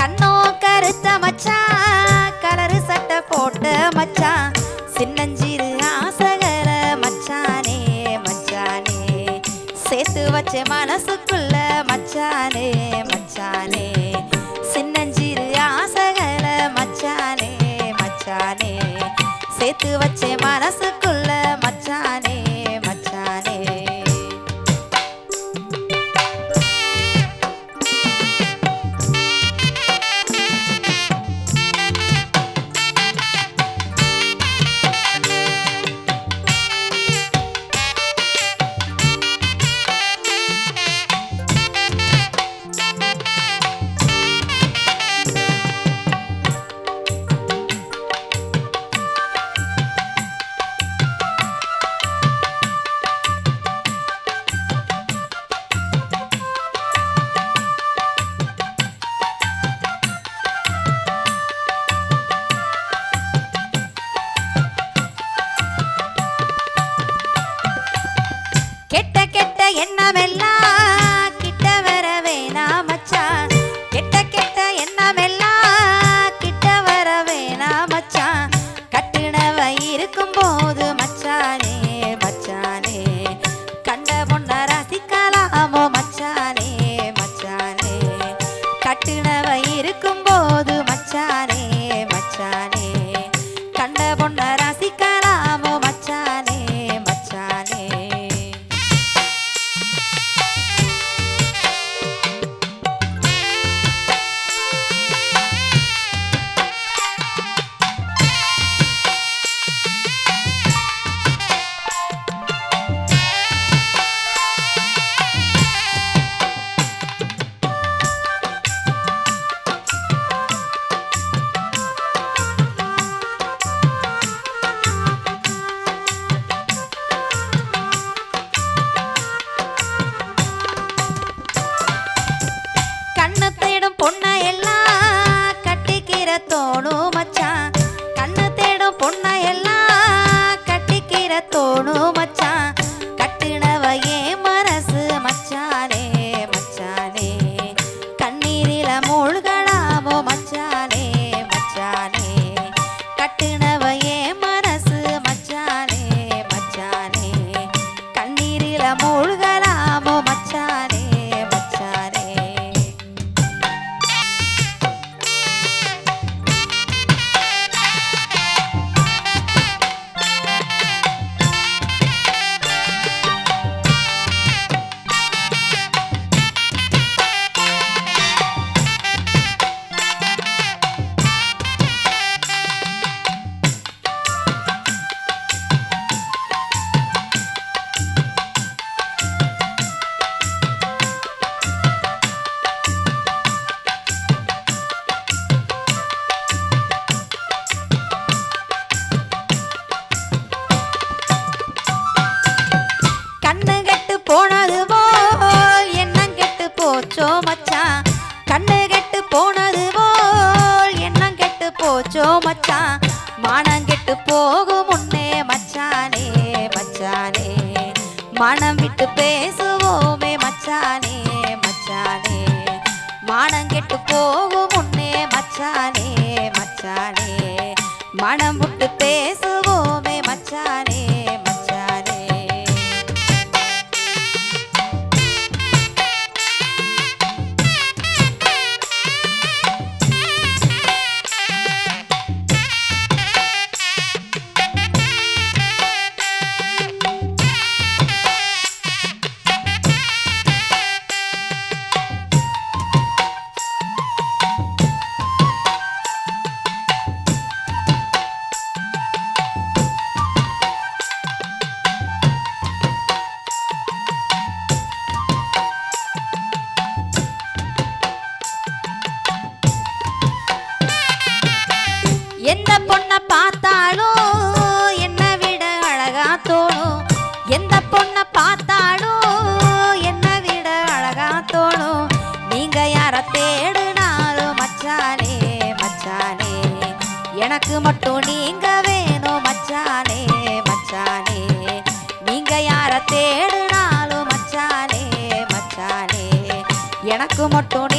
கண்ணோ கருத்த மச்சான் கலரு சட்டை போட்ட மச்சான் சின்னஞ்சிறு ஆசகர மச்சானே மச்சானே. சேர்த்து வச்ச மனசுக்குள்ள மச்சானே மச்சானே. சின்னஞ்சிறு ஆசகர மச்சானே மச்சானே. சேர்த்து வச்ச மனசுக்குள்ள மச்சானே. கெட்ட எண்ணமெல்லாம் பொண்ண எல்லாம் கட்டிக்கிற தோணும் கண்ணு கெட்டு போனது போல் எண்ணம் கெட்டு போச்சோ மச்சான்? மானம் கெட்டு போகும் முன்னே மச்சானே மச்சானே. மனம் விட்டு பேசுவோமே மச்சானே மச்சானே. மானம் கெட்டு போகும் முன்னே மச்சானே மச்சானே. மனம் விட்டு பேசு எனக்கு மட்டும் நீங்க வேணும் மச்சானே மச்சானே. நீங்க யார தேடுனாலும் மச்சானே மச்சானே. எனக்கு மட்டும்